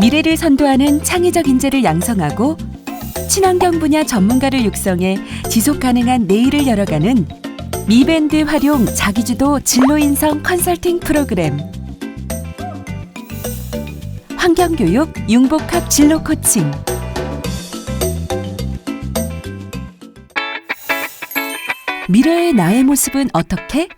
미래를 선도하는 창의적 인재를 양성하고 친환경 분야 전문가를 육성해 지속 가능한 내일을 열어가는 미밴드 활용 자기주도 진로 인성 컨설팅 프로그램 환경교육 융복합 진로 코칭 미래의 나의 모습은 어떻게?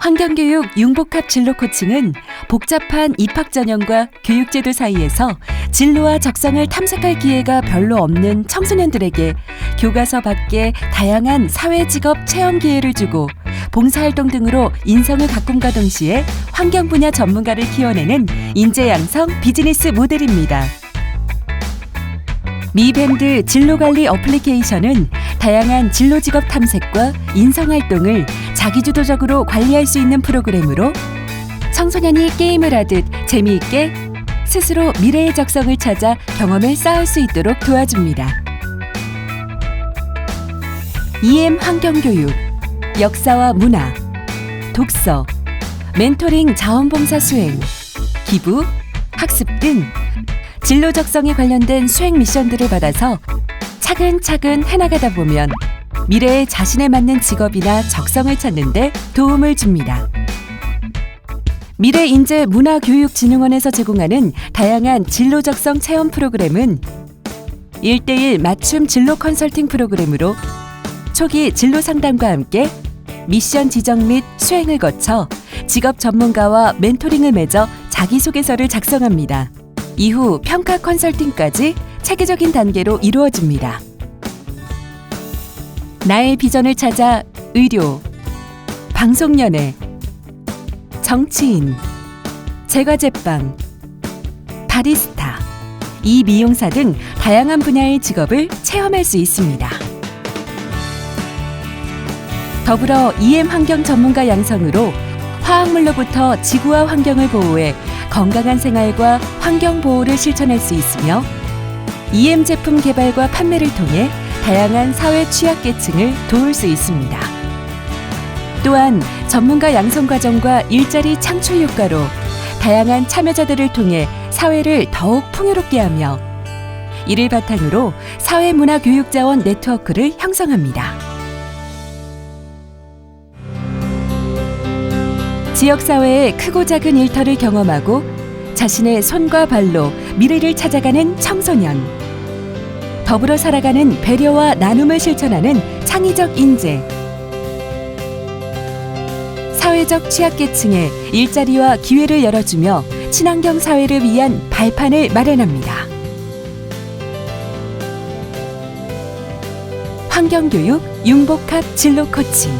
환경교육 융복합 진로 코칭은 복잡한 입학 전형과 교육제도 사이에서 진로와 적성을 탐색할 기회가 별로 없는 청소년들에게 교과서 밖에 다양한 사회 직업 체험 기회를 주고 봉사활동 등으로 인성을 가꿈과 동시에 환경 분야 전문가를 키워내는 인재 양성 비즈니스 모델입니다. 미밴드 진로관리 어플리케이션은 다양한 진로 직업 탐색과 인성 활동을 자기주도적으로 관리할 수 있는 프로그램으로 청소년이 게임을 하듯 재미있게 스스로 미래의 적성을 찾아 경험을 쌓을 수 있도록 도와줍니다. EM 환경교육, 역사와 문화, 독서, 멘토링 자원봉사 수행, 기부, 학습 등 진로 적성에 관련된 수행 미션들을 받아서 차근차근 해나가다 보면 미래에 자신에 맞는 직업이나 적성을 찾는 데 도움을 줍니다. 미래인재문화교육진흥원에서 제공하는 다양한 진로 적성 체험 프로그램은 1대1 맞춤 진로 컨설팅 프로그램으로 초기 진로 상담과 함께 미션 지정 및 수행을 거쳐 직업 전문가와 멘토링을 맺어 자기소개서를 작성합니다. 이후 평가 컨설팅까지 체계적인 단계로 이루어집니다. 나의 비전을 찾아 의료, 방송연예, 정치인, 제과제빵, 바리스타, 이 미용사 등 다양한 분야의 직업을 체험할 수 있습니다. 더불어 EM 환경 전문가 양성으로 화학물로부터 지구와 환경을 보호해 건강한 생활과 환경 보호를 실천할 수 있으며 EM 제품 개발과 판매를 통해 다양한 사회 취약계층을 도울 수 있습니다. 또한 전문가 양성 과정과 일자리 창출 효과로 다양한 참여자들을 통해 사회를 더욱 풍요롭게 하며 이를 바탕으로 사회문화교육자원 네트워크를 형성합니다. 지역사회의 크고 작은 일터를 경험하고 자신의 손과 발로 미래를 찾아가는 청소년. 더불어 살아가는 배려와 나눔을 실천하는 창의적 인재. 사회적 취약계층에 일자리와 기회를 열어주며 친환경 사회를 위한 발판을 마련합니다. 환경교육 융복합 진로 코칭.